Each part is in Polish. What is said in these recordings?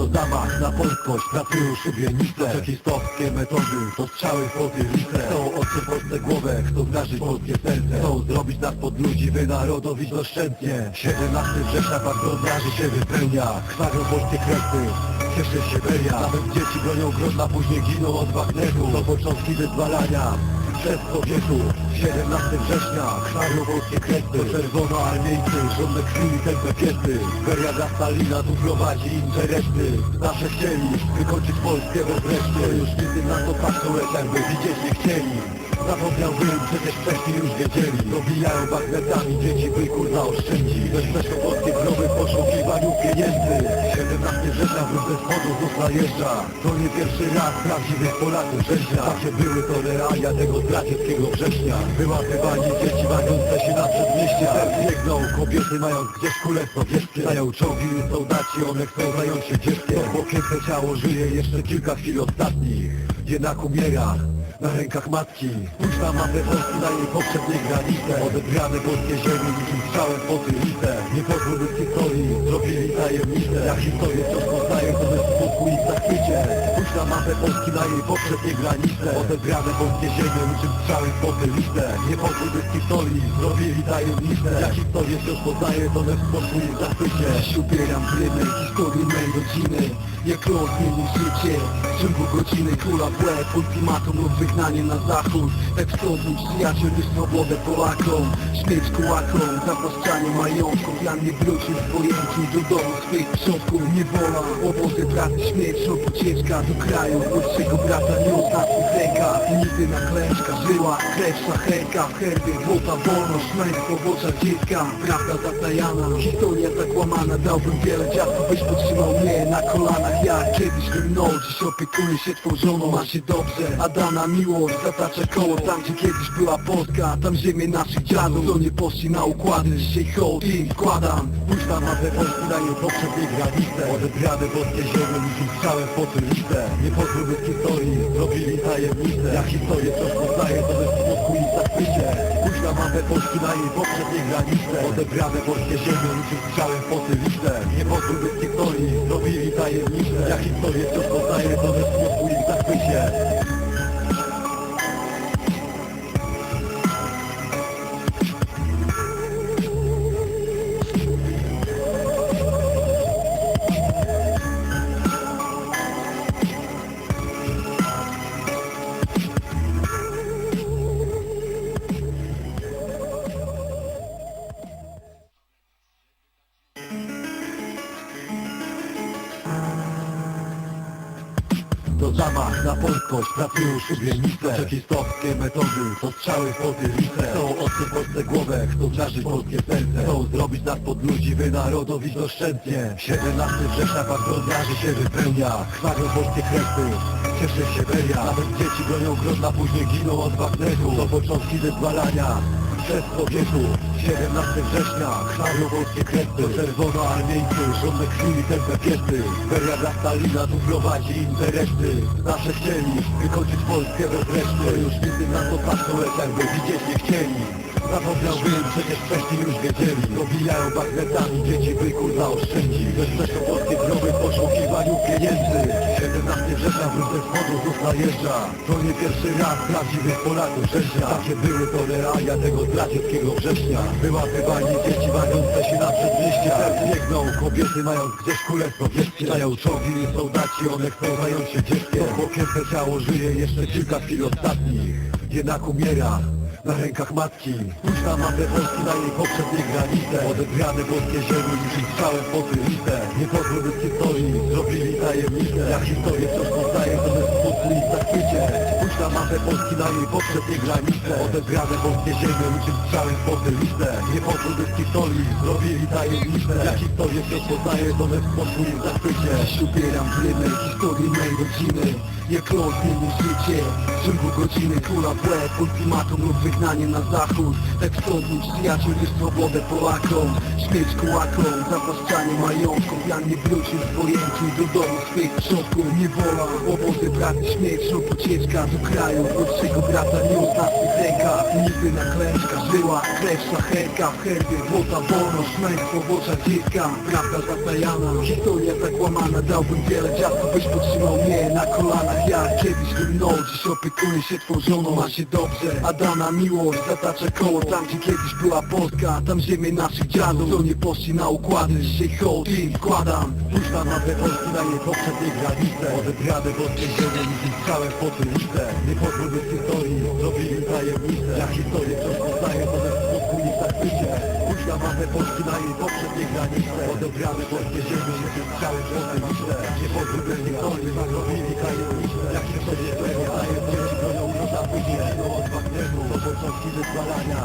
To zamach na polskość, pracują szubienice Czekistowskie metody, to strzały w potylicę Chcą oczy Polsce głowę, chcą zdarzyć polskie serce. Chcą zrobić nas pod ludzi, wynarodowić doszczętnie. 17 września patrolarzy się wypełnia Krwawią polskie kresy, cieszy się Beria Nawet dzieci bronią grozna, później giną od Wagneru To początki wyzwalania przez Sowietów 17 września krwawią polskie kresy Czerwonoarmieńcy, żądne krwi tępe piesy Beria Stalina tu prowadzi interesy. Zawsze chcieli wykończyć Polskę bez reszty. Już nigdy na to patrzą, lecz jakby widzieć nie chcieli. Zapomniałbym, przecież wcześniej już wiedzieli. Dobijają bagnetami dzieci, by kurwa oszczędzi Bezpeczną polskie groby w poszukiwaniu pieniędzy 17 września wróg ze wschodu znów najeżdża. To nie pierwszy raz prawdziwych Polaków rzeźnia Takie były to realia tego zdradzieckiego września. Wyłapywani dzieci bawiące się na przedmieścia. Biegną kobiety mając gdzieś kule sowieckie Dają czołgi. Soldaci, one chcą zająć się dzieckiem. Bo piękne ciało żyje jeszcze kilka chwil ostatnich Jednak umiera na rękach matki. Na mapę Polski na jej poprzedniej granice Odebrane polskie ziemi niczym strzałem po tylicę Nie pozwól historii zrobili tajemnicę Jak historię wciąż poznają to bez smutku i w zachwycie Spójrz na mapę Polski na jej poprzedniej granice. Odebrane polskie ziemi niczym strzałem po tylicę Nie pozwól by z historii zrobili tajemnicę Jak historię wciąż poznają to bez smutku i w zachwycie Dziś ubieram brymy historii mej rodziny. Jak los zmienił życie? W ciągu godziny kula w Ultimatum lub wygnanie na zachód. Wschodni przyjaciel i swobodę Polakom. Śmierć kołakom Zawłaszczanie majątków Ja nie wrócił w pojęciu do domu swych przodków Niewola, obozy pracy, śmierć lub ucieczka Do kraju, młodszego brata nie o ostatnich rękach Nigdy na klęczka żyła krew szacherka W herbie złota wolność, męstwo w oczach dziecka. Prawda zatajana, historia zakłamana Dałbym wiele dziadków, byś podtrzymał mnie na kolanach. Jak kiedyś wymnął, dziś opiekuję się twą żoną Ma się dobrze, a dana miłość zatacza koło Tam gdzie kiedyś była Polska, tam ziemię naszych dziadów Co nie poszli na układy, dzisiaj hołd im wkładam. Spójrz na mapę Odebrane polskie ziemię niczym strzałem Nie pozwól by z historii zrobili tajemnicę Jak historię wciąż poznaje to bez smutku i zachwycie Spójrz na Polski na jej poprzedniej granice Odebrane polskie ziemię niczym strzałem w potylicę Nie pozwól by z historii zrobili tajemnicę Jak historię wciąż poznaje to bez smutku i zachwycie To zamach na polskość, pracują szubienice Czekistowskie metody, to strzały w potylicę Chcą oczy w Polsce głowę, chcą żarzyć polskie serce. Chcą zrobić nas pod ludzi, wynarodowić doszczętnie 17 września patrolarzy się wypełnia. Krwawią polskie kresy, cieszy się Beria. Nawet dzieci bronią grozna, później giną od Wagneru To początki wyzwalania przez Sowietów 17 września krwawią polskie kresy. Czerwonoarmieńcy, żądne krwi tępe piesy Beria dla Stalina tu prowadzi interesy. Zawsze chcieli wykończyć Polskę bez reszty. Już nigdy na to patrzą, lecz jakby widzieć nie chcieli Zapomniałbym, przecież wcześniej już wiedzieli Dobijają bagnetami dzieci, by kurwa oszczędzi Bezpeczną polskie groby w poszukiwaniu pieniędzy. 17 września wróg ze wschodu znów najeżdża. To nie pierwszy raz prawdziwych Polaków rzeźnia Takie były to realia tego zdradzieckiego września. Wyłapywani dzieci bawiące się na przedmieścia Biegną kobiety mając gdzieś kule sowieckie Dają czołgi i soldaci, one chcą zająć się dzieckiem. Bo piękne ciało żyje jeszcze kilka chwil ostatnich. Jednak umiera na rękach matki. Na mapę Polski na jej poprzedniej granice. Odebrane polskie ziemi niczym strzałem po tylicę Nie pozwól by z historii zrobili tajemnicę Jak historię wciąż poznaje to bez smutku i zachwycie Spójrz na mapę Polski na jej poprzedniej granice. Odebrane polskie ziemi niczym strzałem po tylicę Nie by z historii zrobili tajemnicę Jak historię wciąż poznaje to bez smutku i w zachwycie Dziś ubieram brymy historii mej rodziny Jak los zmienił życie W ciągu godziny kula w łeb Ultimatum lub wygnanie na zachód. Tak mój przyjaciel już swobodę Polakom Śmierć kułakom Zawłaszczanie majątków Ja nie wrócił zwojętny do domu swych przodków. Niewola, obozy, pracy, śmierć lub ucieczka Do kraju, młodszego brata niósł na swych rękach Nigdy na klęczka żyła krew szlachetka W herbie złota wolność, męstwo w oczach dziecka Prawda zatajana, historia zakłamana Dałbym wiele dziadku, byś podtrzymał mnie na kolanach. Ja kiedyś wymnął, dziś opiekuję się twą żoną. Ma się dobrze, a dana miłość zatacza koło. Tam gdzie kiedyś była Polska, tam ziemię naszych dziadów. Co nie poszli na układy, dzisiaj hołd im wkładam. Spójrz na na jej poprzedniej granice Odebrane w odciężeniu niczym strzałem w potylicę Nie pozwól historii zrobili tajemnicę Jak historię wciąż poznaje, to ze smutku i Spójrz na mapę Polski na jej poprzedniej granice Odebrane w odciężeniu niczym strzałem w potylicę Nie pozwól by z historii zrobili tajemnicę Jak historię wciąż poznaje, to ci bronią i zachwycie No od Wagnemu do początki wyzwalania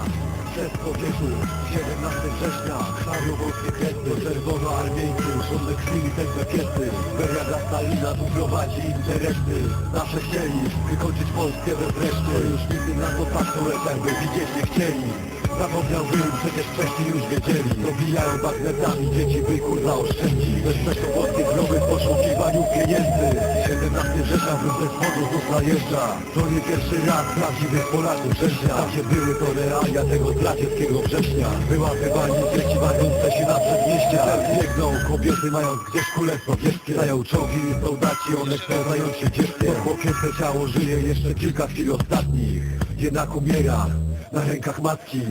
przez kobietów 17 września krwawią polskie kresy Czerwonoarmieńcy szumne krwi te rakiety Beriaga Stalina tu prowadzi interesy. Zawsze chcieli wykończyć Polskę reszty Już nigdy na to patrzą, lecz jakby widzieć nie chcieli Zapomniałbym, przecież wcześniej już wiedzieli. Dobijają bagnetami, dzieci by kurwa oszczędzi Bezpeczną polskie groby w poszukiwaniu pieniędzy. 17 września wróg ze wschodu znów To nie pierwszy raz prawdziwych Polaków września. Takie były to realia tego zdradzieckiego września. Wyłapywani dzieci bawiące się na przedmieścia Biegną kobiety mając gdzieś królestwo wieskie. Dają czołgi soldaci, one chcą zająć się dzieckiem Popięte ciało żyje jeszcze kilka chwil ostatnich. Jednak umiera na rękach matki.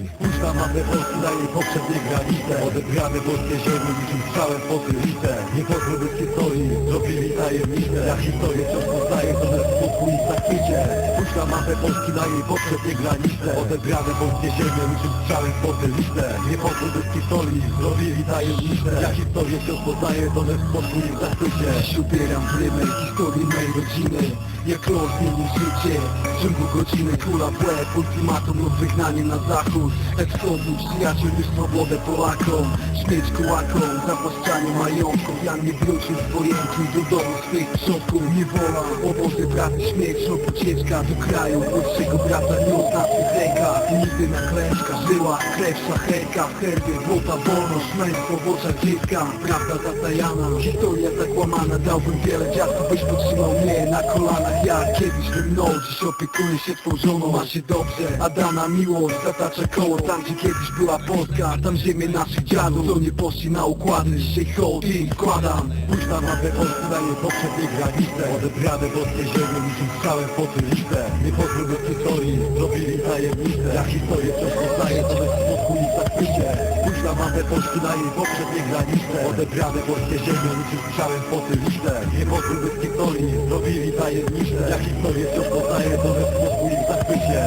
Na mapę Polski na jej poprzedniej granice Odebrane polskie ziemi niczym strzałem w potylicę Nie pozwól by z historii zrobili tajemnicę Jak historię wciąż poznaje to ze smutku i zachwycie. Na mapę Polski na jej poprzedniej granice. Odebrane polskie ziemi niczym strzałem w potylicę Nie pozwól by z historii zrobili tajemnicę Jak historię wciąż poznaje to ze smutku i zachwycie. Dziś ubieram prymę historii mojej rodziny. Jak los zmienił życie. W ciągu godziny kula w łeb Ultimatum lub wygnanie na zachód mój przyjaciel już swobodę Polakom. Śmierć kułakom, zawłaszczanie majątków Ja nie wrócił zwojętny do domu swych przodków. Niewola, obozy, pracy, śmierć lub ucieczka Do kraju, młodszego brata niósł na swych rękach. Nigdy na klęczka żyła krew szlachetka W herbie złota wolność, męstwo w oczach dziecka. Prawda zatajana, historia zakłamana. Dałbym wiele dziadków, byś podtrzymał mnie na kolanach. Ja kiedyś wymnął, dziś opiekuję się twą żoną Ma się dobrze, a dana miłość zatacza koło Tam gdzie kiedyś była Polska, tam ziemię naszych dziadów Co nie poszli na układy, dzisiaj hołd im wkładam. Spójrz na mapę jej poprzedniej granice Odebrane polskie ziemie niczym strzałem w potylicę Nie pozwól historii zrobili tajemnicę. Jak historię wciąż poznaje to ze smutku i zachwycie Spójrz na mapę Polski na jej poprzedniej granice Odebrane polskie ziemie niczym strzałem w potylicę Nie pozwól historii zrobili tajemnicę. Jak historię wciąż poznaje to ze smutku i zachwycie